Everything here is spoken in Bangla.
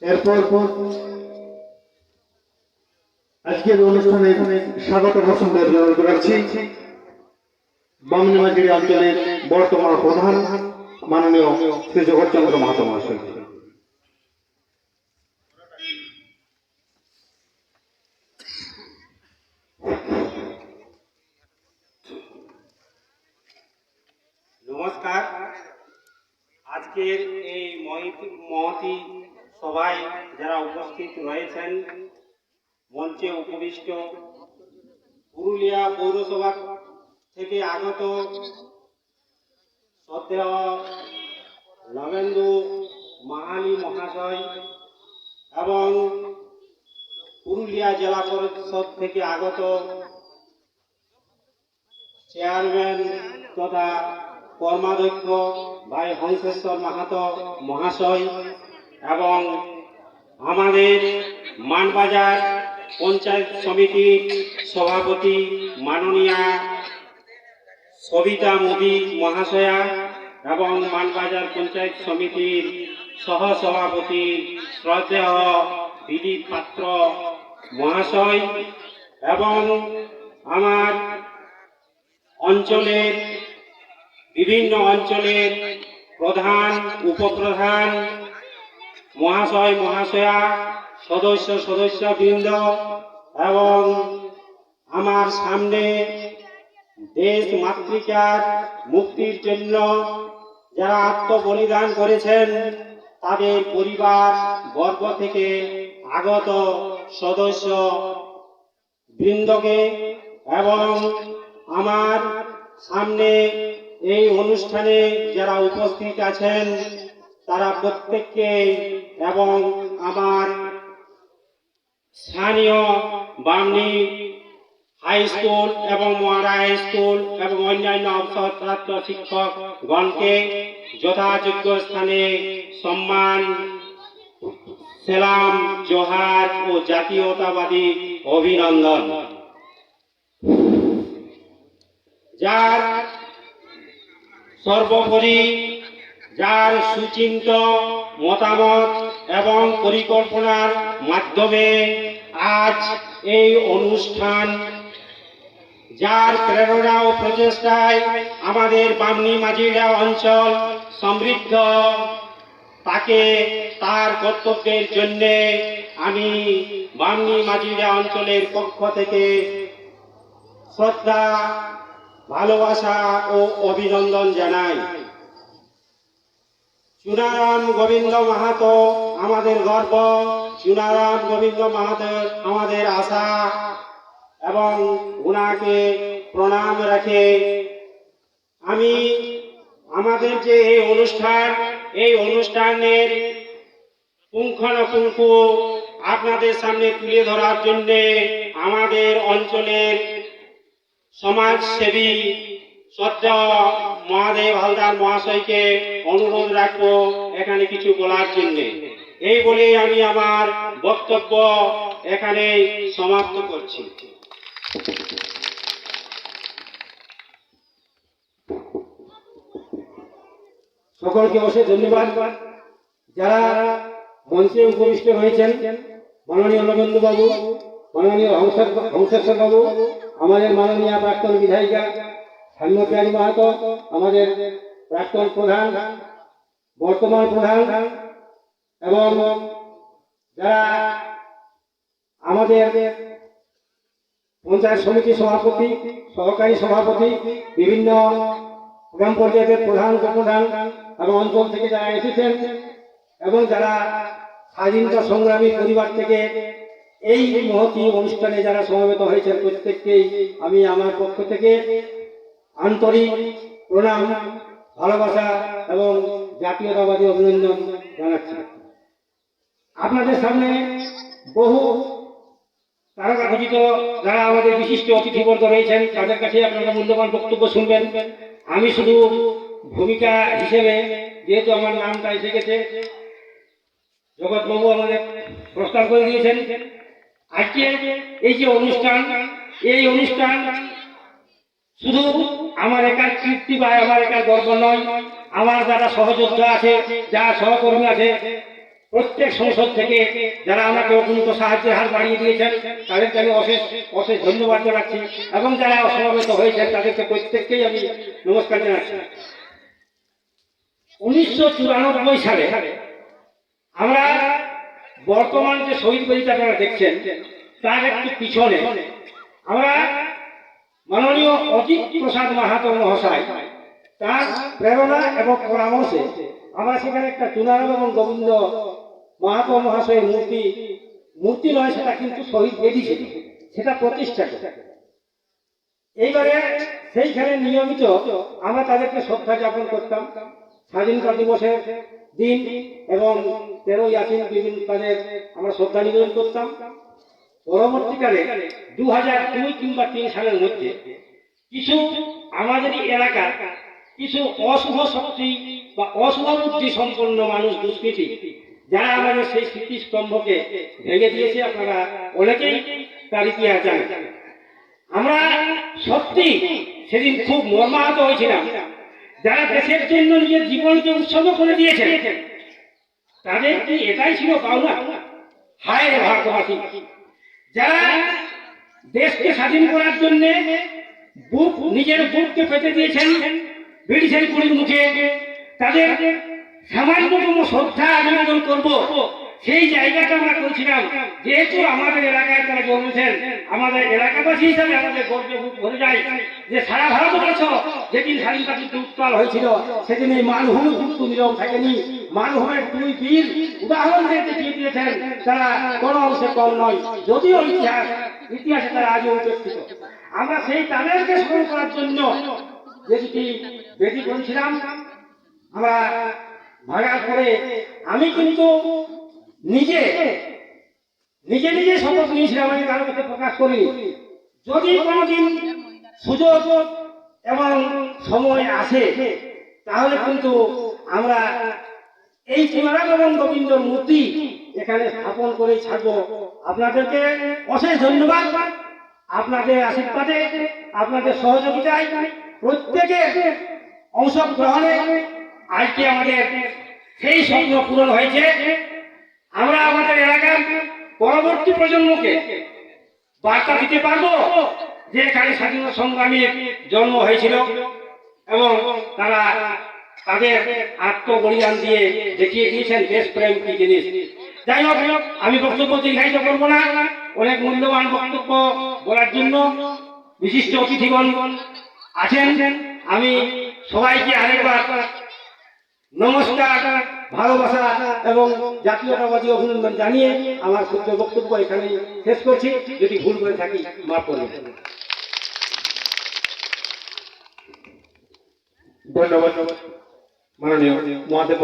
এরপর আজকের অনুষ্ঠানে স্বাগত ভাষণ জন্য রাখছি বামনিমাজিরি অঞ্চলের বর্তমান প্রধান মাননীয় শ্রী জগৎচন্দ্র মাহাতো নমস্কার। আজকের এই মহিত- সভায় যারা উপস্থিত রয়েছেন, মঞ্চে উপবিষ্ট পুরুলিয়া পৌরসভা থেকে আগত শ্রদ্ধেয় নবেন্দু মাহালি মহাশয় এবং পুরুলিয়া জেলা পরিষদ থেকে আগত চেয়ারম্যান তথা কর্মাধ্যক্ষ ভাই হংসেশ্বর মাহাতো মহাশয় এবং আমাদের মানবাজার পঞ্চায়েত সমিতির সভাপতি মাননীয়া সবিতা মোদী মহাশয়া এবং মানবাজার পঞ্চায়েত সমিতির সহ সভাপতি শ্রদ্ধেয় দিলীপ পাত্র মহাশয় এবং আমার অঞ্চলের বিভিন্ন অঞ্চলের প্রধান, উপপ্রধান মহাশয়, মহাশয়া, সদস্য সদস্য বৃন্দ এবং আমার সামনে দেশ মাতৃকার মুক্তির জন্য যারা আত্মবলিদান করেছেন, তাদের পরিবার গর্ব থেকে আগত সদস্য বৃন্দকে এবং আমার সামনে এই অনুষ্ঠানে যারা উপস্থিত আছেন তারা প্রত্যেককে এবং আমার স্থানীয় বামনি হাই স্কুল এবং মহারা হাই স্কুল এবং অন্যান্য অবসরপ্রাপ্ত শিক্ষকগণকে যথাযোগ্য স্থানে সম্মান, সেলাম, জোহার ও জাতীয়তাবাদী অভিনন্দন। যার সর্বোপরি যার সুচিন্ত মতামত এবং পরিকল্পনার মাধ্যমে আজ এই অনুষ্ঠান, যার প্রেরণা ও প্রচেষ্টায় আমাদের বামনি মাঝিরা অঞ্চল সমৃদ্ধ, তাকে তার কর্তব্যের জন্যে আমি বামনি মাঝিরা অঞ্চলের পক্ষ থেকে শ্রদ্ধা, ভালোবাসা ও অভিনন্দন জানাই। চুনারাম গোবিন্দ মাহাতো আমাদের গর্ব। চুনারাম গোবিন্দ মাহাতো আমাদের আশা। এবং উনাকে প্রণাম রাখে আমি আমাদের যে এই অনুষ্ঠান, এই অনুষ্ঠানের পুঙ্খানুপুঙ্খ আপনাদের সামনে তুলে ধরার জন্যে আমাদের অঞ্চলের সমাজসেবী শ্রদ্ধা মহাদেব হালদার মহাশয়কে অনুরোধ রাখব, এখানে কিছু বলার জন্য। এই বলে আমি আমার বক্তব্য এখানে সমাপ্ত করছি। সকলকে অশেষ ধন্যবাদ। যারা মঞ্চে উপবিষ্ট হয়েছেন, মাননীয় নবেন্দু বাবু মাননীয় হংসেশ্বর বাবু আমাদের মাননীয় প্রাক্তন বিধায়িকা হেমপ্রিয়ারি মাহাতো, আমাদের প্রাক্তন প্রধান, বর্তমান প্রধান, এবং যারা আমাদের পঞ্চায়েত সমিতি সভাপতি, সহকারী সভাপতি, বিভিন্ন গ্রাম পঞ্চায়েতের প্রধান, উপপ্রধান এবং অঞ্চল থেকে যারা এসেছেন এবং যারা স্বাধীনতা সংগ্রামী পরিবার থেকে এই মহতি অনুষ্ঠানে যারা সমবেত হয়েছেন প্রত্যেককেই আমি আমার পক্ষ থেকে আন্তরিক প্রণাম, ভালোবাসা এবং জাতীয়তাবাদী অভিনন্দন জানাচ্ছি। আপনাদের সামনে বহু তারকা খচিত যারা আমাদের বিশিষ্ট অতিথিবর্গ রয়েছেন, তাদের কাছে আপনারা মূল্যবান বক্তব্য শুনবেন। আমি শুধু ভূমিকা হিসেবে, যেহেতু আমার নামটা এসে গেছে, জগৎবাবু আমাদের প্রস্তাব করে দিয়েছেন। আজকে এই যে অনুষ্ঠান, এই অনুষ্ঠান শুধু আমার একার কীর্তি বা আমার একার গর্ব নয়। আমার যারা সহযোদ্ধা আছে, যারা সহকর্মী আছে, প্রত্যেক সংসদ থেকে যারা আমাকে অকুন্ত সাহায্যের হাত বাড়িয়ে দিয়েছেন, তাদেরকে আমি অশেষ অশেষ ধন্যবাদ জানাচ্ছি। এবং যারা অসমাবেত হয়েছেন, তাদেরকে প্রত্যেককেই আমি নমস্কার জানাচ্ছি। উনিশশো চুরানব্বই সালে আমরা বর্তমান যে শহীদ বেদিটা আপনারা দেখছেন, তার একটু পিছনে আমরা মাননীয় অজিত প্রসাদ মাহাতো মহাশয়, তার প্রেরণা এবং পরামর্শে আমরা সেখানে একটা চুনারাম এবং গোবিন্দ মাহাতো মহাশয়ের মূর্তি মূর্তি নয়, সেটা কিন্তু শহীদ বেদি ছিল সেটা প্রতিষ্ঠা করে। এইবারে সেইখানে নিয়মিত আমরা তাদেরকে শ্রদ্ধা জ্ঞাপন করতাম। স্বাধীনতা দিবসের দিন এবং তেরোই আসিন বিভিন্ন তাদের আমরা শ্রদ্ধা নিবেদন করতাম। পরবর্তীকালে দু হাজার দুই কিংবা তিন সালের মধ্যে কিছু আমাদের এলাকার কিছু অশুভ শক্তি বা অশুভ বুদ্ধি সম্পন্ন মানুষ, দুষ্কৃতী, যারা আমাদের সেই স্মৃতিস্তম্ভকে ভেঙে দিয়েছে আপনারা অনেকেই তার ইতিহাস জানেন। আমরা সত্যি সেদিন খুব মর্মাহত হয়েছিলাম। যারা দেশের জন্য নিজের জীবনকে উৎসর্গ করে দিয়েছেন, তাদের কি এটাই ছিল পাওনা? হায় ভারতবাসী যারা দেশকে স্বাধীন করার জন্য বুক, নিজের বুককে পেতে দিয়েছেন ব্রিটিশের গুলির মুখে, তাদের সামান্যতম শ্রদ্ধা অভিবাদন করব। সেই জায়গাটা আমরা করেছিলাম। যেহেতু আমাদের এলাকায় তারা জন্মেছেন আমাদের এলাকাবাসী হিসাবে আমাদের গর্বে ভরে যায় যে সারা ভারতবর্ষ যেদিন স্বাধীনতা যুদ্ধ উত্তাল হয়েছিল, সেদিন এই মানভূমি কিন্তু নীরব থাকেনি। মানভূমের দুই বীর উদাহরণ দিয়ে দেখিয়ে দিয়েছেন তারা কোনো অংশে কম নয়। যদিও ইতিহাস, ইতিহাসে তারা আজও উপস্থিত আমরা সেই তাদেরকে স্মরণ করার জন্য যে দুটি বেদি করেছিলাম আমরা ভাগার পরে আমি কিন্তু নিজে নিজে নিজে শপথ নিয়েছিলাম, আমি কারোর কাছে প্রকাশ করি যদি কোনোদিন সুযোগ এবং সময় আসে, তাহলে কিন্তু আমরা এই তুলারাম এবং গোবিন্দর মূর্তি এখানে স্থাপন করে ছাড়বো। আপনাদেরকে অশেষ ধন্যবাদ। আপনাদের আশীর্বাদে, আপনাদের সহযোগিতায় প্রত্যেকের অংশগ্রহণে আজকে আমাদের সেই স্বপ্ন পূরণ হয়েছে। আমরা আমাদের এলাকার পরবর্তী প্রজন্মকে বার্তা দিতে পারব যে এখানে স্বাধীনতা সংগ্রামীর জন্ম হয়েছিল এবং তারা তাদের আত্মবলিদান দিয়ে দেখিয়ে দিয়েছেন দেশপ্রেম কি জিনিস। যাই হোক, আমি বক্তব্য দীর্ঘায়িত করব না। অনেক মূল্যবান বক্তব্য বলার জন্য বিশিষ্ট অতিথিগণ আছেন। আমি সবাইকে আরেকবার নমস্কার, ভালোবাসা এবং জাতীয়তাবাদী অভিনন্দন জানিয়ে আমার ক্ষুদ্র বক্তব্য এখানে শেষ করছি। যদি ভুল করে থাকি, মাফ করবেন ধন্যবাদ। মাননীয় মহাদেব